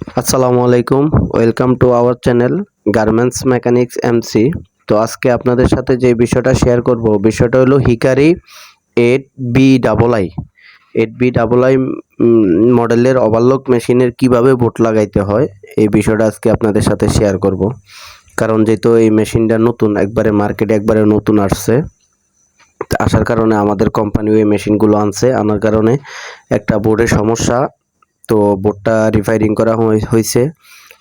আসসালামু আলাইকুম। Welcome to our channel garments mechanics MC তো আজকে আপনাদের সাথে যে বিষয়টা শেয়ার করব, বিষয়টা হলো Hikari eight B double I eight B double I মডেলের ওভারলক মেশিনের কীভাবে বোট লাগাইতে হয়, এই বিষয়টা আজকে আপনাদের সাথে শেয়ার করব। কারণ যেহেতু এই মেশিনটা নতুন, একবারে মার্কেটে একবারে নতুন আসছে আসার কারণে আমাদের কোম্পানিও এই মেশিনগুলো আনছে। আনার কারণে একটা বোর্ডের সমস্যা তো বোর্ডটা রিফাইরিং করা হয়েছে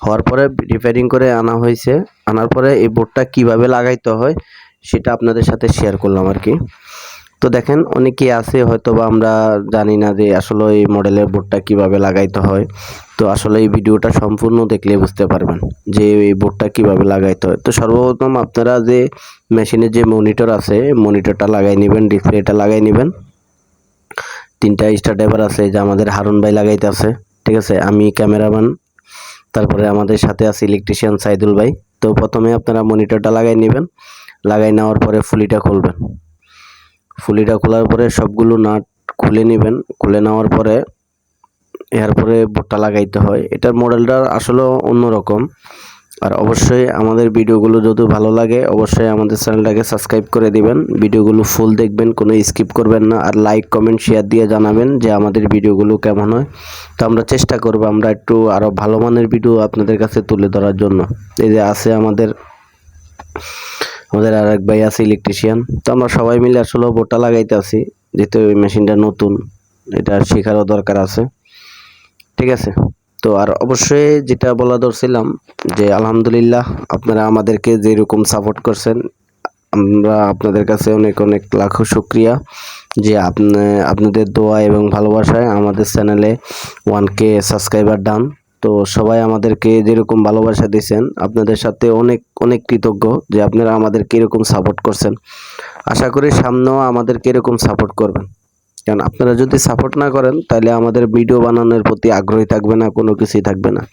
হওয়ার পরে রিপেয়ারিং করে আনা হয়েছে আনার পরে এই বোর্ডটা কীভাবে লাগাইতে হয়, সেটা আপনাদের সাথে শেয়ার করলাম আর কি। তো দেখেন, অনেকে আছে হয়তো বা আমরা জানি না যে আসলে এই মডেলের বোর্ডটা কীভাবে লাগাইতে হয়। তো আসলে এই ভিডিওটা সম্পূর্ণ দেখলে বুঝতে পারবেন যে এই বোর্ডটা কীভাবে লাগাইতে হয়। তো সর্বপ্রথম আপনারা যে মেশিনের যে মনিটর আছে মনিটরটা লাগাই নেবেন ডিসপ্লেটা লাগাই নেবেন। তিনটা স্টার ড্রাইভার আছে যে আমাদের হারুন ভাই লাগাইতে আছে, ঠিক আছে? আমি ক্যামেরাম্যান তারপরে আমাদের সাথে আছে ইলেকট্রিশিয়ান সাইদুল ভাই। তো প্রথমে আপনারা মনিটরটা লাগাই নেবেন, লাগাই নেওয়ার পরে ফুলিটা খুলবেন। ফুলিটা খোলার পরে সবগুলো নাট খুলে নেবেন, খুলে নেওয়ার পরে এরপরে বোটটা লাগাইতে হয়। এটার মডেলটা আসলে অন্যরকম। আর অবশ্যই আমাদের ভিডিওগুলো যদি ভালো লাগে, অবশ্যই আমাদের চ্যানেলটাকে সাবস্ক্রাইব করে দিবেন। ভিডিওগুলো ফুল দেখবেন, কোনো স্কিপ করবেন না। আর লাইক কমেন্ট শেয়ার দিয়ে জানাবেন যে আমাদের ভিডিওগুলো কেমন হয়। তো আমরা চেষ্টা করব আমরা একটু আরও ভালো মানের ভিডিও আপনাদের কাছে তুলে ধরার জন্য। এই যে আছে আমাদের আমাদের আর এক ভাই আছে ইলেকট্রিশিয়ান তো আমরা সবাই মিলে আসলে বোটটা লাগাইতে আছি, যেহেতু এই মেশিনটা নতুন, এটা শেখারও দরকার আছে। ঠিক আছে? তো আর অবশ্যই যেটা বলা ধরছিলাম যে আলহামদুলিল্লাহ আপনারা আমাদেরকে যেরকম সাপোর্ট করছেন, আমরা আপনাদের কাছে অনেক অনেক লাখো শুক্রিয়া যে আপনি, আপনাদের দোয়া এবং ভালোবাসায় আমাদের চ্যানেলে ওয়ান কে সাবস্ক্রাইবার ডান। তো সবাই আমাদেরকে যেরকম ভালোবাসা দিয়েছেন, আপনাদের সাথে অনেক অনেক কৃতজ্ঞ যে আপনারা আমাদেরকে এরকম সাপোর্ট করছেন। আশা করি সামনেও আমাদেরকে এরকম সাপোর্ট করবেন। কারণ আপনারা যদি সাপোর্ট না করেন, তাহলে আমাদের ভিডিও বানানোর প্রতি আগ্রহী থাকবে না, কোনো কিছুই থাকবে না।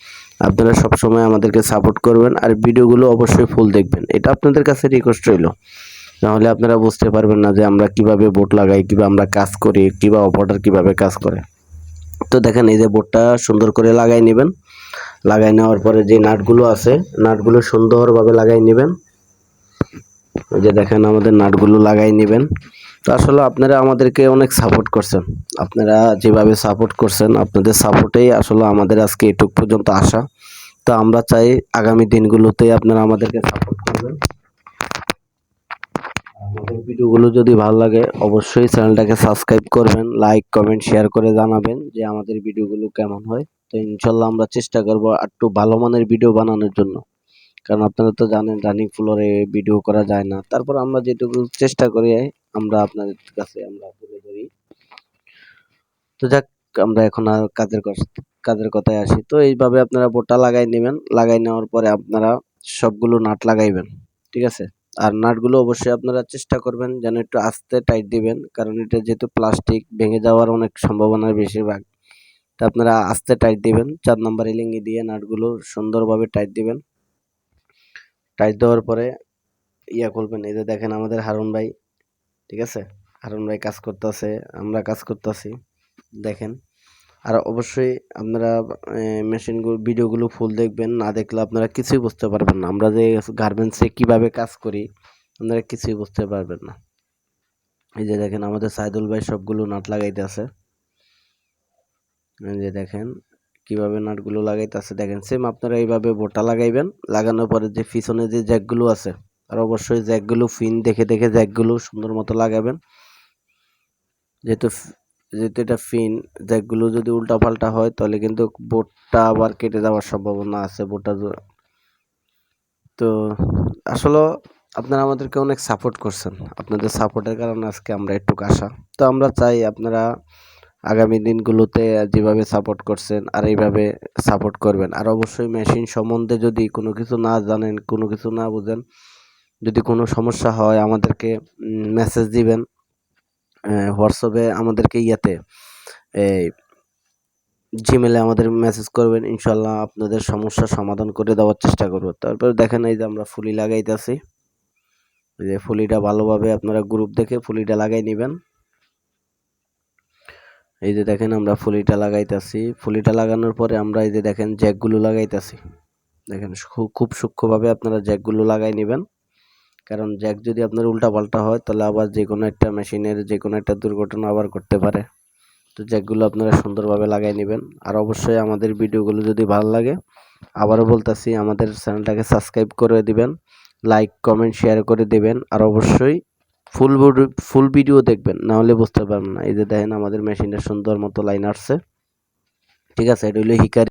আপনারা সব সময় আমাদেরকে সাপোর্ট করবেন আর ভিডিওগুলো অবশ্যই ফুল দেখবেন। এটা আপনাদের কাছে রিকোয়েস্ট রইল। নাহলে আপনারা বুঝতে পারবেন না যে আমরা কীভাবে বোট লাগাই, কীভাবে আমরা কাজ করি, কিংবা অপারেটর কীভাবে কাজ করে। তো দেখেন, এই যে বোটটা সুন্দর করে লাগাই নেবেন। লাগাই নেওয়ার পরে যে নাটগুলো আছে, নাটগুলো সুন্দরভাবে লাগাই নেবেন। যে দেখেন, আমাদের নাটগুলো লাগাই নেবেন। তো আসলে আপনারা আমাদেরকে অনেক সাপোর্ট করছেন। আপনারা যেভাবে সাপোর্ট করছেন, আপনাদের সাপোর্টেই আসলে আমাদের আজকে এটুক পর্যন্ত আসা তো আমরা চাই আগামী দিনগুলোতে আপনারা আমাদেরকে সাপোর্ট করবেন। আমাদের ভিডিওগুলো যদি ভালো লাগে, অবশ্যই চ্যানেলটাকে সাবস্ক্রাইব করবেন লাইক কমেন্ট শেয়ার করে জানাবেন যে আমাদের ভিডিওগুলো কেমন হয়। তো ইনশাল্লাহ আমরা চেষ্টা করব একটু ভালো মানের ভিডিও বানানোর জন্য। কারণ আপনারা তো জানেন রানিং ফ্লোরে ভিডিও করা যায় না। তারপর আমরা যেটুকু চেষ্টা করি আমরা আপনাদের কাছে আমরা তুলে ধরি। তো যাক, আমরা এখন আর কাজের কাজের কথায় আসি। তো এইভাবে আপনারা বোটটা লাগাই নেবেন। লাগাই নেওয়ার পরে আপনারা সবগুলো নাট লাগাইবেন, ঠিক আছে? আর নাটগুলো অবশ্যই আপনারা চেষ্টা করবেন যেন একটু আস্তে টাইট দিবেন, কারণ এটা যেহেতু প্লাস্টিক ভেঙে যাওয়ার অনেক সম্ভাবনা বেশিরভাগ। তো আপনারা আস্তে টাইট দিবেন, চার নাম্বার ইলিঙ্গি দিয়ে নাটগুলো সুন্দরভাবে টাইট দিবেন। টাইট দেওয়ার পরে ইয়া করবেন এই যে দেখেন আমাদের হারুন ভাই ঠিক আছে? হারুন ভাই কাজ করতেছে, আমরা কাজ করতেছি, দেখেন। আর অবশ্যই আপনারা মেশিনগুলো ভিডিওগুলো ফুল দেখবেন, না দেখলে আপনারা কিছুই বুঝতে পারবেন না। আমরা যে গার্মেন্টসে কীভাবে কাজ করি, আপনারা কিছুই বুঝতে পারবেন না। এই যে দেখেন, আমাদের সাইদুল ভাই সবগুলো নাট লাগাইতে আছে এই যে দেখেন, কীভাবে নাটগুলো লাগাইতেছে, দেখেন সেম আপনারা এইভাবে বোটা লাগাইবেন, লাগানোর পরে যে পিছনে যে জ্যাকগুলো আছে আর অবশ্যই জ্যাকগুলো, ফিন দেখে দেখে জ্যাকগুলো সুন্দর মতো লাগাবেন। যেহেতু যেহেতু এটা ফিন, জ্যাকগুলো যদি উল্টা পাল্টা হয়, তাহলে কিন্তু বোটটা আবার কেটে যাওয়ার সম্ভাবনা আছে, বোটটা তো আসলে আপনারা আমাদেরকে অনেক সাপোর্ট করছেন। আপনাদের সাপোর্টের কারণে আজকে আমরা একটু আসা তো আমরা চাই আপনারা আগামী দিনগুলোতে যেভাবে সাপোর্ট করছেন, আর এইভাবে সাপোর্ট করবেন। আর অবশ্যই মেশিন সম্বন্ধে যদি কোনো কিছু না জানেন, কোনো কিছু না বুঝেন যদি কোনো সমস্যা হয় আমাদেরকে মেসেজ দিবেন হোয়াটসঅ্যাপে আমাদেরকে ইয়াতে এই জিমেলে আমাদের মেসেজ করবেন, ইনশাল্লাহ আপনাদের সমস্যার সমাধান করে দেওয়ার চেষ্টা করব। তারপর দেখেন এই যে আমরা ফুলি লাগাইতেছি যে ফুলিটা ভালোভাবে আপনারা গ্রুপ দেখে ফুলিটা লাগাই নেবেন। এই যে দেখেন আমরা ফুলিটা লাগাইতেছি, ফুলিটা লাগানোর পরে আমরা এই যে দেখেন জ্যাকগুলো লাগাইতেছি। দেখেন খুব সূক্ষ্মভাবে আপনারা জ্যাকগুলো লাগাই নেবেন। কারণ জ্যাক যদি আপনার উল্টা পাল্টা হয়, তাহলে আবার যে কোনো একটা মেশিনের যে কোনো একটা দুর্ঘটনা আবার করতে পারে। তো জ্যাকগুলো আপনারা সুন্দরভাবে লাগাই নেবেন। আর অবশ্যই আমাদের ভিডিওগুলো যদি ভালো লাগে, আবারও বলতাছি, আমাদের চ্যানেলটাকে সাবস্ক্রাইব করে দিবেন লাইক কমেন্ট শেয়ার করে দিবেন, আর অবশ্যই ফুল ফুল ভিডিও দেখবেন, না হলে বুঝতে পারবেন না। এই যে দেখেন আমাদের মেশিনের সুন্দর মতো লাইন আসছে। ঠিক আছে, এটা হলো হিকারি